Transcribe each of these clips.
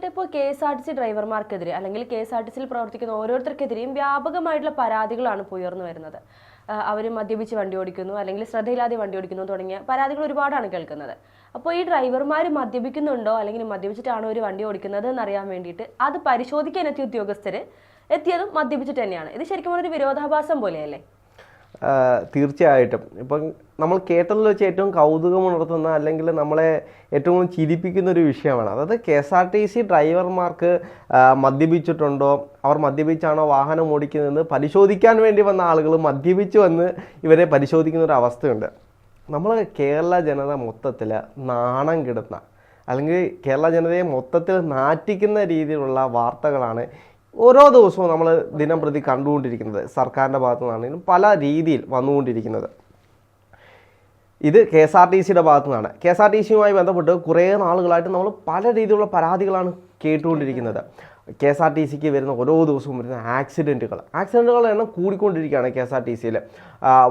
ചേട്ടാ ഇപ്പോൾ K S R T C ഡ്രൈവർമാർക്കെതിരെ അല്ലെങ്കിൽ കെ എസ് ആർ ടി സിയിൽ പ്രവർത്തിക്കുന്ന ഓരോരുത്തർക്കെതിരെയും വ്യാപകമായിട്ടുള്ള പരാതികളാണ് ഇപ്പോൾ ഉയർന്നു വരുന്നത്. അവർ മദ്യപിച്ച് വണ്ടി ഓടിക്കുന്നു അല്ലെങ്കിൽ ശ്രദ്ധയില്ലാതെ വണ്ടി ഓടിക്കുന്നു തുടങ്ങിയ പരാതികൾ ഒരുപാടാണ് കേൾക്കുന്നത്. അപ്പോൾ ഈ ഡ്രൈവർമാർ മദ്യപിക്കുന്നുണ്ടോ അല്ലെങ്കിൽ മദ്യപിച്ചിട്ടാണോ ഒരു വണ്ടി ഓടിക്കുന്നത് എന്നറിയാൻ വേണ്ടിയിട്ട് അത് പരിശോധിക്കാൻ എത്തിയ ഉദ്യോഗസ്ഥർ എത്തിയതും മദ്യപിച്ചിട്ട് തന്നെയാണ്. ഇത് ശരിക്കും ഒരു വിരോധാഭാസം പോലെയല്ലേ? തീർച്ചയായിട്ടും. ഇപ്പം നമ്മൾ കേട്ടതിൽ വെച്ച് ഏറ്റവും കൗതുകമുണർത്തുന്ന അല്ലെങ്കിൽ നമ്മളെ ഏറ്റവും ചിരിപ്പിക്കുന്ന ഒരു വിഷയമാണ്. അതായത് K S R T C ഡ്രൈവർമാർക്ക് മദ്യപിച്ചിട്ടുണ്ടോ? അവർ മദ്യപിച്ചാണോ വാഹനം ഓടിക്കുന്നതെന്ന് പരിശോധിക്കാൻ വേണ്ടി വന്ന ആളുകൾ മദ്യപിച്ച് വന്ന് ഇവരെ പരിശോധിക്കുന്ന ഒരു അവസ്ഥയുണ്ട്. നമ്മൾ കേരള ജനത മൊത്തത്തിൽ നാണം കിടുന്ന അല്ലെങ്കിൽ കേരള ജനതയെ മൊത്തത്തിൽ നാറ്റിക്കുന്ന രീതിയിലുള്ള വാർത്തകളാണ് ഓരോ ദിവസവും നമ്മൾ ദിനം പ്രതി കണ്ടുകൊണ്ടിരിക്കുന്നത് സർക്കാരിന്റെ ഭാഗത്തു നിന്നാണെങ്കിലും പല രീതിയിൽ വന്നുകൊണ്ടിരിക്കുന്നത്. ഇത് കെ എസ് ആർ ടി സിയുടെ ഭാഗത്തു നിന്നാണ് കെ എസ് ആർ ടി സിയുമായി ബന്ധപ്പെട്ട് കുറേ നാളുകളായിട്ട് നമ്മൾ പല രീതിയിലുള്ള പരാതികളാണ് കേട്ടുകൊണ്ടിരിക്കുന്നത്. കെ എസ് ആർ ടി സിക്ക് വരുന്ന ഓരോ ദിവസവും വരുന്ന ആക്സിഡന്റുകൾ. ആക്സിഡന്റുകളുടെ എണ്ണം കൂടിക്കൊണ്ടിരിക്കുകയാണ് കെ എസ് ആർ ടി സിയിൽ.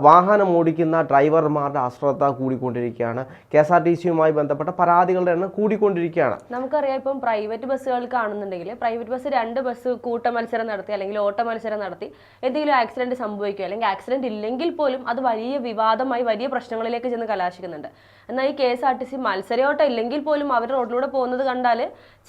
വാഹനം ഓടിക്കുന്ന ഡ്രൈവർമാരുടെ അശ്രദ്ധ കൂടിക്കൊണ്ടിരിക്കുകയാണ്. കെ എസ് ആർ ടി സിയുമായി ബന്ധപ്പെട്ട പരാതികളുടെ എണ്ണം കൂടിക്കൊണ്ടിരിക്കുകയാണ്. നമുക്കറിയാം ഇപ്പം പ്രൈവറ്റ് ബസ്സുകൾ കാണുന്നുണ്ടെങ്കിൽ പ്രൈവറ്റ് ബസ് രണ്ട് ബസ് കൂട്ട മത്സരം നടത്തി അല്ലെങ്കിൽ ഓട്ട മത്സരം നടത്തി എന്തെങ്കിലും ആക്സിഡന്റ് സംഭവിക്കുക അല്ലെങ്കിൽ ആക്സിഡന്റ് ഇല്ലെങ്കിൽ പോലും അത് വലിയ വിവാദമായി വലിയ പ്രശ്നങ്ങളിലേക്ക് ചെന്ന് കലാശിക്കുന്നുണ്ട്. എന്നാൽ ഈ K S R T C മത്സരയോട്ടം ഇല്ലെങ്കിൽ പോലും അവർ റോഡിലൂടെ പോകുന്നത് കണ്ടാൽ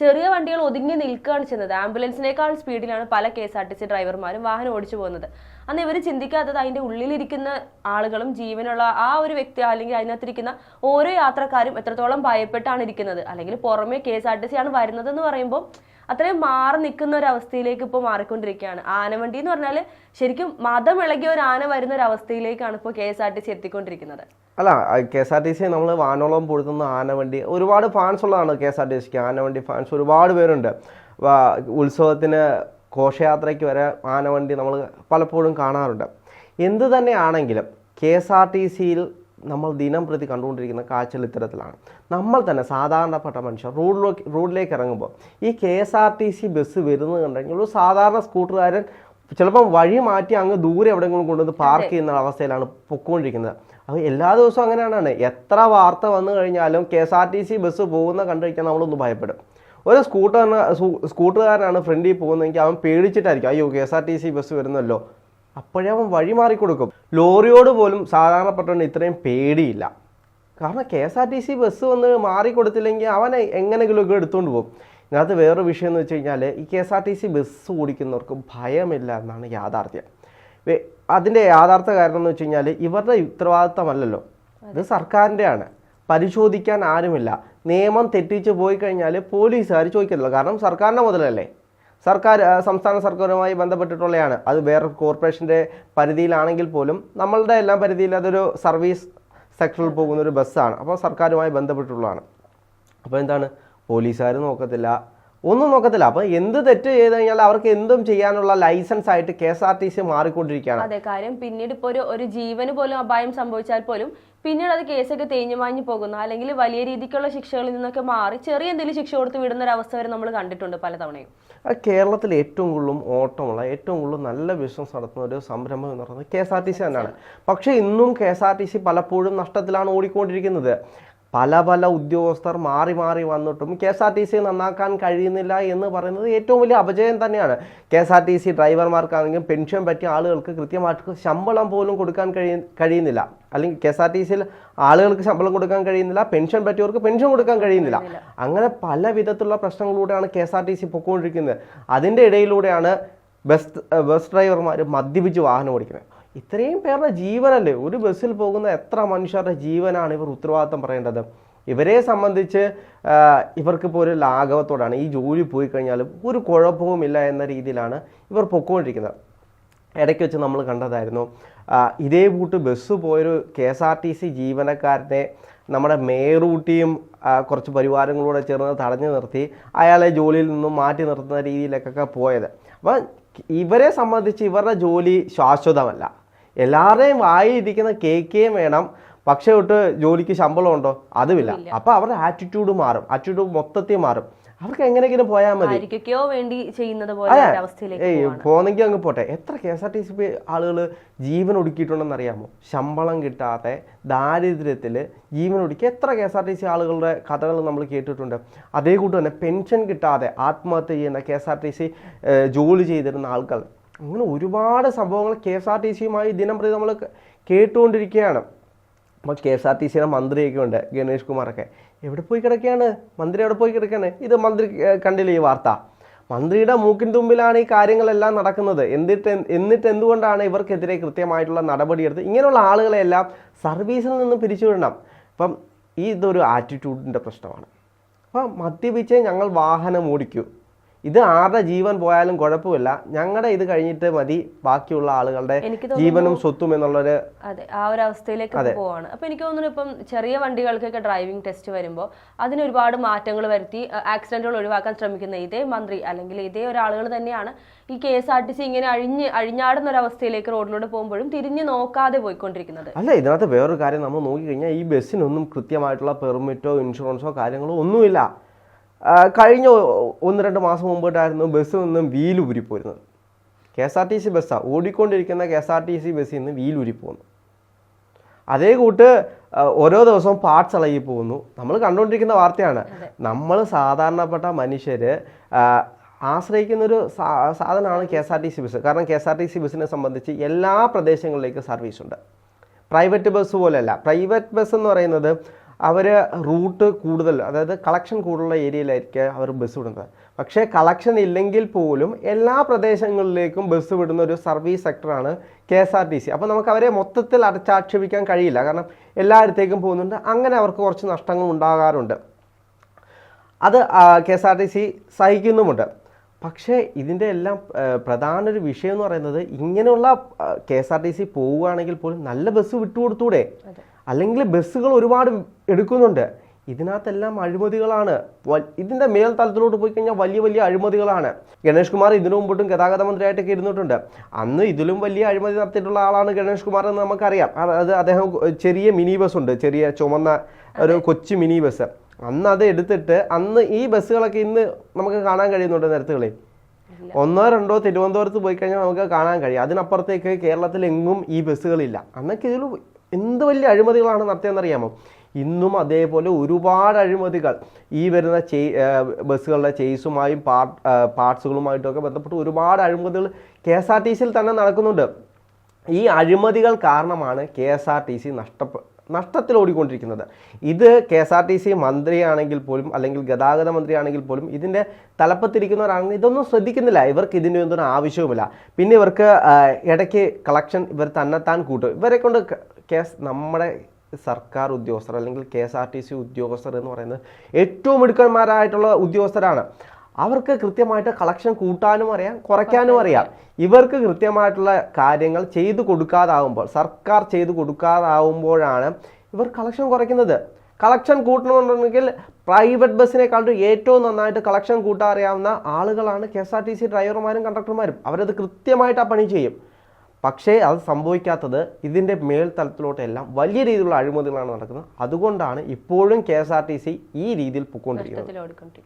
ചെറിയ വണ്ടികൾ ഒതുങ്ങി നിൽക്കുകയാണ് ചെയ്യുന്നത്. ആംബുലൻസിനേക്കാൾ സ്പീഡിലാണ് പല K S R T C ഡ്രൈവർമാരും വാഹനം ഓടിച്ചു പോകുന്നത്. അന്ന് ഇവർ ചിന്തിക്കാത്തത് അതിന്റെ ഉള്ളിലിരിക്കുന്ന ആളുകളും ജീവനുള്ള ആ ഒരു വ്യക്തി അല്ലെങ്കിൽ അതിനകത്തിരിക്കുന്ന ഓരോ യാത്രക്കാരും എത്രത്തോളം ഭയപ്പെട്ടാണ് ഇരിക്കുന്നത്. അല്ലെങ്കിൽ പുറമെ K S R T C ആണ് വരുന്നത് എന്ന് പറയുമ്പോൾ അത്രയും മാറി നിൽക്കുന്ന ഒരു അവസ്ഥയിലേക്ക് ഇപ്പോൾ മാറിക്കൊണ്ടിരിക്കുകയാണ്. ആനവണ്ടി എന്ന് പറഞ്ഞാൽ ശരിക്കും മതം ഇളകിയ ഒരു ആന വരുന്ന ഒരു അവസ്ഥയിലേക്കാണ് ഇപ്പോൾ K S R T C എത്തിക്കൊണ്ടിരിക്കുന്നത്. അല്ല K S R T C നമ്മൾ വാനോളം പൊഴുതുന്ന ആനവണ്ടി ഒരുപാട് ഫാൻസ് ഉള്ളതാണ് കെ എസ് ആർ ടി സിക്ക്. ആനവണ്ടി ഫാൻസ് ഒരുപാട് പേരുണ്ട്. ഉത്സവത്തിന് ഘോഷയാത്രയ്ക്ക് വരെ ആനവണ്ടി നമ്മൾ പലപ്പോഴും കാണാറുണ്ട്. എന്ത് തന്നെയാണെങ്കിലും കെ എസ് ആർ ടി സിയിൽ നമ്മൾ ദിനം പ്രതി കണ്ടുകൊണ്ടിരിക്കുന്ന കാഴ്ചകൾ ഇത്തരത്തിലാണ്. നമ്മൾ തന്നെ സാധാരണപ്പെട്ട മനുഷ്യർ റോഡിലേക്ക് റോഡിലേക്ക് ഇറങ്ങുമ്പോൾ ഈ K S R T C bus വരുന്നത് കണ്ടെങ്കിൽ ഒരു സാധാരണ സ്കൂട്ടറുകാരൻ ചിലപ്പം വഴി മാറ്റി അങ്ങ് ദൂരെ എവിടെയെങ്കിലും കൊണ്ടുവന്ന് പാർക്ക് ചെയ്യുന്ന അവസ്ഥയിലാണ് പൊക്കോണ്ടിരിക്കുന്നത്. അപ്പോൾ എല്ലാ ദിവസവും അങ്ങനെയാണ് എത്ര വാർത്ത വന്നു കഴിഞ്ഞാലും K S R T C bus പോകുന്ന കണ്ടു കഴിഞ്ഞാൽ നമ്മളൊന്ന് ഭയപ്പെടും. ഒരു സ്കൂട്ടർ സ്കൂട്ടറുകാരനാണ് ഫ്രണ്ടിൽ പോകുന്നതെങ്കിൽ അവൻ പേടിച്ചിട്ടായിരിക്കും അയ്യോ K S R T C bus വരുന്നല്ലോ. അപ്പോഴേ അവൻ വഴി മാറിക്കൊടുക്കും. ലോറിയോട് പോലും സാധാരണപ്പെട്ടവന് ഇത്രയും പേടിയില്ല. കാരണം K S R T C bus വന്ന് മാറിക്കൊടുത്തില്ലെങ്കിൽ അവനെ എങ്ങനെയെങ്കിലുമൊക്കെ എടുത്തുകൊണ്ട് പോകും. ഇതിനകത്ത് വേറൊരു വിഷയം എന്ന് വെച്ച് കഴിഞ്ഞാൽ ഈ K S R T C bus ഓടിക്കുന്നവർക്ക് ഭയമില്ല എന്നാണ് യാഥാർത്ഥ്യം. അതിന്റെ യാഥാർത്ഥ കാരണം എന്ന് വെച്ച് കഴിഞ്ഞാൽ ഇവരുടെ ഉത്തരവാദിത്തമല്ലല്ലോ. ഇത് സർക്കാരിന്റെയാണ്. പരിശോധിക്കാൻ ആരുമില്ല. നിയമം തെറ്റിച്ച് പോയി കഴിഞ്ഞാൽ പോലീസുകാർ ചോദിക്കത്തില്ല കാരണം സർക്കാരിന്റെ മുതലല്ലേ? സർക്കാർ സംസ്ഥാന സർക്കാരുമായി ബന്ധപ്പെട്ടിട്ടുള്ളതാണ് അത് വേറെ കോർപ്പറേഷന്റെ പരിധിയിലാണെങ്കിൽ പോലും നമ്മളുടെ എല്ലാം പരിധിയിൽ അതൊരു സർവീസ് സെക്ടറിൽ പോകുന്ന ഒരു ബസ്സാണ്. അപ്പോൾ സർക്കാരുമായി ബന്ധപ്പെട്ടിട്ടുള്ളതാണ്. അപ്പോൾ എന്താണ്? പോലീസുകാർ നോക്കത്തില്ല. ഒന്നും നോക്കത്തില്ല. അപ്പൊ എന്ത് തെറ്റ് ചെയ്ത് കഴിഞ്ഞാൽ അവർക്ക് എന്തും ചെയ്യാനുള്ള ലൈസൻസ് ആയിട്ട് K S R T C മാറിക്കൊണ്ടിരിക്കുകയാണ്. അതെ കാര്യം പിന്നീട് ഇപ്പോൾ ഒരു ഒരു ജീവന് പോലും അപായം സംഭവിച്ചാൽ പോലും പിന്നീട് അത് കേസൊക്കെ തേഞ്ഞു മാഞ്ഞു പോകുന്ന. അല്ലെങ്കിൽ വലിയ രീതിക്കുള്ള ശിക്ഷകളിൽ നിന്നൊക്കെ മാറി ചെറിയ എന്തെങ്കിലും ശിക്ഷ കൊടുത്ത് വിടുന്ന ഒരു അവസ്ഥ വരെ നമ്മൾ കണ്ടിട്ടുണ്ട് പലതവണയും. കേരളത്തിൽ ഏറ്റവും കൂടുതലും ഓട്ടമുള്ള ഏറ്റവും കൂടുതൽ നല്ല ബിസിനസ് നടത്തുന്ന ഒരു സംരംഭം എന്ന് പറയുന്നത് K S R T C തന്നെയാണ്. പക്ഷേ ഇന്നും K S R T C പലപ്പോഴും നഷ്ടത്തിലാണ് ഓടിക്കൊണ്ടിരിക്കുന്നത്. പല പല ഉദ്യോഗസ്ഥർ മാറി മാറി വന്നിട്ടും K S R T C നന്നാക്കാൻ കഴിയുന്നില്ല എന്ന് പറയുന്നത് ഏറ്റവും വലിയ അപജയം തന്നെയാണ്. K S R T C ഡ്രൈവർമാർക്കാണെങ്കിലും pension പറ്റിയ ആളുകൾക്ക് കൃത്യമായിട്ട് ശമ്പളം പോലും കൊടുക്കാൻ കഴിയ കഴിയുന്നില്ല. അല്ലെങ്കിൽ കെ എസ് ആർ ടി സിയിൽ ആളുകൾക്ക് ശമ്പളം കൊടുക്കാൻ കഴിയുന്നില്ല പെൻഷൻ പറ്റിയവർക്ക് പെൻഷൻ കൊടുക്കാൻ കഴിയുന്നില്ല. അങ്ങനെ പല വിധത്തിലുള്ള പ്രശ്നങ്ങളിലൂടെയാണ് K S R T C പൊക്കോണ്ടിരിക്കുന്നത്. അതിന്റെ ഇടയിലൂടെയാണ് ബസ് ബസ് ഡ്രൈവർമാർ മദ്യപിച്ച് വാഹനം ഓടിക്കുന്നത്. ഇത്രയും പേരുടെ ജീവനല്ലേ? ഒരു ബസ്സിൽ പോകുന്ന എത്ര മനുഷ്യരുടെ ജീവനാണ് ഇവർ ഉത്തരവാദിത്തം പറയേണ്ടത്? ഇവരെ സംബന്ധിച്ച് ഇവർക്ക് ഇവർക്കിപ്പോൾ ഒരു ലാഘവത്തോടാണ്. ഈ ജോലി പോയി കഴിഞ്ഞാലും ഒരു കുഴപ്പവുമില്ല എന്ന രീതിയിലാണ് ഇവർ പൊക്കോണ്ടിരിക്കുന്നത്. ഇടയ്ക്ക് വെച്ച് നമ്മൾ കണ്ടതായിരുന്നു ഇതേ കൂട്ട് ബസ് പോയൊരു K S R T C ജീവനക്കാരനെ നമ്മുടെ മേറൂട്ടിയും കുറച്ച് പരിവാരങ്ങളൂടെ ചേർന്ന് തടഞ്ഞു നിർത്തി അയാളെ ജോലിയിൽ നിന്നും മാറ്റി നിർത്തുന്ന രീതിയിലേക്കൊക്കെ പോയത്. അപ്പം ഇവരെ സംബന്ധിച്ച് ഇവരുടെ ജോലി ശാശ്വതമല്ല. എല്ലാവരുടെയും വായിരിക്കുന്ന കേക്കുകയും വേണം. പക്ഷേ തൊട്ട് ജോലിക്ക് ശമ്പളം ഉണ്ടോ? അതുമില്ല. അപ്പോൾ അവരുടെ ആറ്റിറ്റ്യൂഡ് മാറും. ആറ്റിറ്റ്യൂഡ് മൊത്തത്തിൽ മാറും. അവർക്ക് എങ്ങനെയെങ്കിലും പോയാൽ മതി. വേണ്ടി ചെയ്യുന്നത് പോന്നെങ്കിൽ അങ്ങ് പോട്ടെ. എത്ര K S R T C P ആളുകൾ ജീവൻ ഒടുക്കിയിട്ടുണ്ടെന്ന് അറിയാമോ? ശമ്പളം കിട്ടാതെ ദാരിദ്ര്യത്തിൽ ജീവൻ ഒടുക്കി എത്ര K S R T C ആളുകളുടെ കഥകൾ നമ്മൾ കേട്ടിട്ടുണ്ട്. അതേ കൂട്ട് തന്നെ പെൻഷൻ കിട്ടാതെ ആത്മഹത്യ ചെയ്യുന്ന K S R T C ജോലി ചെയ്തിരുന്ന ആൾക്കാർ അങ്ങനെ ഒരുപാട് സംഭവങ്ങൾ കെ എസ് ആർ ടി സിയുമായി ദിനം പ്രതി നമ്മൾ കേട്ടുകൊണ്ടിരിക്കുകയാണ്. അപ്പോൾ കെ എസ് ആർ ടി സിയുടെ മന്ത്രിയൊക്കെ ഉണ്ട് ഗണേഷ് കുമാറൊക്കെ. എവിടെ പോയി കിടക്കുകയാണ്? മന്ത്രി എവിടെ പോയി കിടക്കുകയാണ്? ഇത് മന്ത്രി കണ്ടില്ല ഈ വാർത്ത? മന്ത്രിയുടെ മൂക്കിൻ തുമ്പിലാണ് ഈ കാര്യങ്ങളെല്ലാം നടക്കുന്നത്. എന്നിട്ട് എന്നിട്ട് എന്തുകൊണ്ടാണ് ഇവർക്കെതിരെ കൃത്യമായിട്ടുള്ള നടപടിയെടുത്ത് ഇങ്ങനെയുള്ള ആളുകളെല്ലാം സർവീസിൽ നിന്ന് പിരിച്ചുവിടണം? അപ്പം ഈ ഇതൊരു ആറ്റിറ്റ്യൂഡിന്റെ പ്രശ്നമാണ്. അപ്പം മദ്യപിച്ച് ഞങ്ങൾ വാഹനം ഓടിക്കൂ. ഇത് ആരുടെ ജീവൻ പോയാലും കുഴപ്പമില്ല. ഞങ്ങളുടെ ഇത് കഴിഞ്ഞിട്ട് മതി. ബാക്കിയുള്ള ആളുകളുടെ ജീവനും സ്വത്തും എന്നുള്ളൊരു അതെ ആ ഒരു അവസ്ഥയിലേക്ക് പോവാണ്. അപ്പൊ എനിക്ക് തോന്നുന്നു ഇപ്പം ചെറിയ വണ്ടികൾക്കൊക്കെ ഡ്രൈവിംഗ് ടെസ്റ്റ് വരുമ്പോൾ അതിന് ഒരുപാട് മാറ്റങ്ങൾ വരുത്തി ആക്സിഡന്റുകൾ ഒഴിവാക്കാൻ ശ്രമിക്കുന്ന ഇതേ മന്ത്രി അല്ലെങ്കിൽ ഇതേ ഒരാളുകൾ തന്നെയാണ് ഈ K S R T C ഇങ്ങനെ അഴിഞ്ഞ് അഴിഞ്ഞാടുന്ന ഒരു അവസ്ഥയിലേക്ക് റോഡിലൂടെ പോകുമ്പോഴും തിരിഞ്ഞു നോക്കാതെ പോയിക്കൊണ്ടിരിക്കുന്നത്. അല്ല ഇതിനകത്ത് വേറൊരു കാര്യം നമ്മൾ നോക്കിക്കഴിഞ്ഞാൽ ഈ ബസ്സിനൊന്നും കൃത്യമായിട്ടുള്ള പെർമിറ്റോ ഇൻഷുറൻസോ കാര്യങ്ങളോ ഒന്നുമില്ല. കഴിഞ്ഞ ഒന്ന് രണ്ട് മാസം മുമ്പിട്ടായിരുന്നു ബസ് നിന്നും വീൽ പോരുന്നത്. K S R T C ബസ്സാണ് ഓടിക്കൊണ്ടിരിക്കുന്ന K S R T C ബസ്സിൽ നിന്ന് വീൽ പോകുന്നു അതേ കൂട്ട് ഓരോ ദിവസവും പാർട്സ് ഇളകി പോകുന്നു. നമ്മൾ കണ്ടുകൊണ്ടിരിക്കുന്ന വാർത്തയാണ്. നമ്മൾ സാധാരണപ്പെട്ട മനുഷ്യർ ആശ്രയിക്കുന്നൊരു സാ- സാധനമാണ് K S R T C bus. കാരണം K S R T C ബസ്സിനെ സംബന്ധിച്ച് എല്ലാ പ്രദേശങ്ങളിലേക്കും സർവീസ് ഉണ്ട് പ്രൈവറ്റ് ബസ് പോലെയല്ല. പ്രൈവറ്റ് ബസ് എന്ന് പറയുന്നത് അവർ റൂട്ട് കൂടുതൽ അതായത് കളക്ഷൻ കൂടുതലുള്ള ഏരിയയിലായിരിക്കും അവർ ബസ് വിടുന്നത്. പക്ഷേ കളക്ഷൻ ഇല്ലെങ്കിൽ പോലും എല്ലാ പ്രദേശങ്ങളിലേക്കും ബസ് വിടുന്ന ഒരു service സെക്ടറാണ് K S R T C. അപ്പോൾ നമുക്ക് അവരെ മൊത്തത്തിൽ അടച്ചാക്ഷേപിക്കാൻ കഴിയില്ല. കാരണം എല്ലായിടത്തേക്കും പോകുന്നുണ്ട്. അങ്ങനെ അവർക്ക് കുറച്ച് നഷ്ടങ്ങൾ ഉണ്ടാകാറുണ്ട്. അത് K S R T C സഹിക്കുന്നുമുണ്ട്. പക്ഷേ ഇതിന്റെ എല്ലാം പ്രധാന ഒരു വിഷയം എന്ന് പറയുന്നത് ഇങ്ങനെയുള്ള K S R T C പോവുകയാണെങ്കിൽ പോലും നല്ല ബസ് വിട്ടുകൊടുത്തൂടെ? അല്ലെങ്കിൽ ബസ്സുകൾ ഒരുപാട് എടുക്കുന്നുണ്ട്. ഇതിനകത്തെല്ലാം അഴിമതികളാണ്. ഇതിന്റെ മേൽ മേൽത്തലത്തിലോട്ട് പോയി കഴിഞ്ഞാൽ വലിയ വലിയ അഴിമതികളാണ്. ഗണേഷ് കുമാർ ഇതിനു മുമ്പോട്ടും ഗതാഗത മന്ത്രിയായിട്ടൊക്കെ ഇരുന്നിട്ടുണ്ട്. അന്ന് ഇതിലും വലിയ അഴിമതി നടത്തിയിട്ടുള്ള ആളാണ് ഗണേഷ് കുമാർ എന്ന് നമുക്കറിയാം. അത് അദ്ദേഹം ചെറിയ മിനി ബസ് ഉണ്ട്. ചെറിയ ചുമന്ന ഒരു കൊച്ചു മിനി ബസ്. അന്ന് അത് എടുത്തിട്ട് അന്ന് ഈ ബസ്സുകളൊക്കെ ഇന്ന് നമുക്ക് കാണാൻ കഴിയുന്നുണ്ട് നിരത്തുകളിൽ ഒന്നോ രണ്ടോ തിരുവനന്തപുരത്ത് പോയി കഴിഞ്ഞാൽ നമുക്ക് കാണാൻ കഴിയും. അതിനപ്പുറത്തേക്ക് കേരളത്തിൽ എങ്ങും ഈ ബസ്സുകളില്ല. അന്നൊക്കെ ഇതിൽ എന്ത് വലിയ അഴിമതികളാണ് നടത്തിയതെന്നറിയാമോ ഇന്നും അതേപോലെ ഒരുപാട് അഴിമതികൾ. ഈ വരുന്ന ചെയ് ബസ്സുകളുടെ ചെയ്സുമായും പാർട്ട് പാർട്സുകളുമായിട്ടൊക്കെ ബന്ധപ്പെട്ട് ഒരുപാട് അഴിമതികൾ കെ എസ് ആർ ടി സിയിൽ തന്നെ നടക്കുന്നുണ്ട്. ഈ അഴിമതികൾ കാരണമാണ് K S R T C നഷ്ടപ്പെ നഷ്ടത്തിൽ ഓടിക്കൊണ്ടിരിക്കുന്നത് ഇത് K S R T C മന്ത്രിയാണെങ്കിൽ പോലും അല്ലെങ്കിൽ ഗതാഗത മന്ത്രിയാണെങ്കിൽ പോലും ഇതിന്റെ തലപ്പത്തിരിക്കുന്നവരാണെങ്കിൽ ഇതൊന്നും ശ്രദ്ധിക്കുന്നില്ല. ഇവർക്ക് ഇതിന്റെ ഒന്നും ആവശ്യവുമില്ല. പിന്നെ ഇവർക്ക് ഇടയ്ക്ക് കളക്ഷൻ ഇവർ തന്നെത്താൻ കൂട്ടും. ഇവരെ കൊണ്ട് കേസ് നമ്മുടെ സർക്കാർ ഉദ്യോഗസ്ഥർ അല്ലെങ്കിൽ K S R T C ഉദ്യോഗസ്ഥർ എന്ന് പറയുന്നത് ഏറ്റവും മിടുക്കന്മാരായിട്ടുള്ള ഉദ്യോഗസ്ഥരാണ്. അവർക്ക് കൃത്യമായിട്ട് കളക്ഷൻ കൂട്ടാനും അറിയാം കുറയ്ക്കാനും അറിയാം. ഇവർക്ക് കൃത്യമായിട്ടുള്ള കാര്യങ്ങൾ ചെയ്തു കൊടുക്കാതാവുമ്പോൾ സർക്കാർ ചെയ്തു കൊടുക്കാതാവുമ്പോഴാണ് ഇവർ കളക്ഷൻ കുറയ്ക്കുന്നത്. കളക്ഷൻ കൂട്ടണമെന്നുണ്ടെങ്കിൽ പ്രൈവറ്റ് ബസ്സിനെക്കാളും ഏറ്റവും നന്നായിട്ട് കളക്ഷൻ കൂട്ടാറിയാവുന്ന ആളുകളാണ് K S R T C ഡ്രൈവർമാരും കണ്ടക്ടർമാരും അവരത് കൃത്യമായിട്ട് ആ പണി ചെയ്യും. പക്ഷേ അത് സംഭവിക്കാത്തത് ഇതിന്റെ മേൽത്തലത്തിലോട്ടെല്ലാം വലിയ രീതിയിലുള്ള അഴിമതികളാണ് നടക്കുന്നത്. അതുകൊണ്ടാണ് ഇപ്പോഴും K S R T C ഈ രീതിയിൽ ഓടിക്കൊണ്ടിരിക്കുന്നത്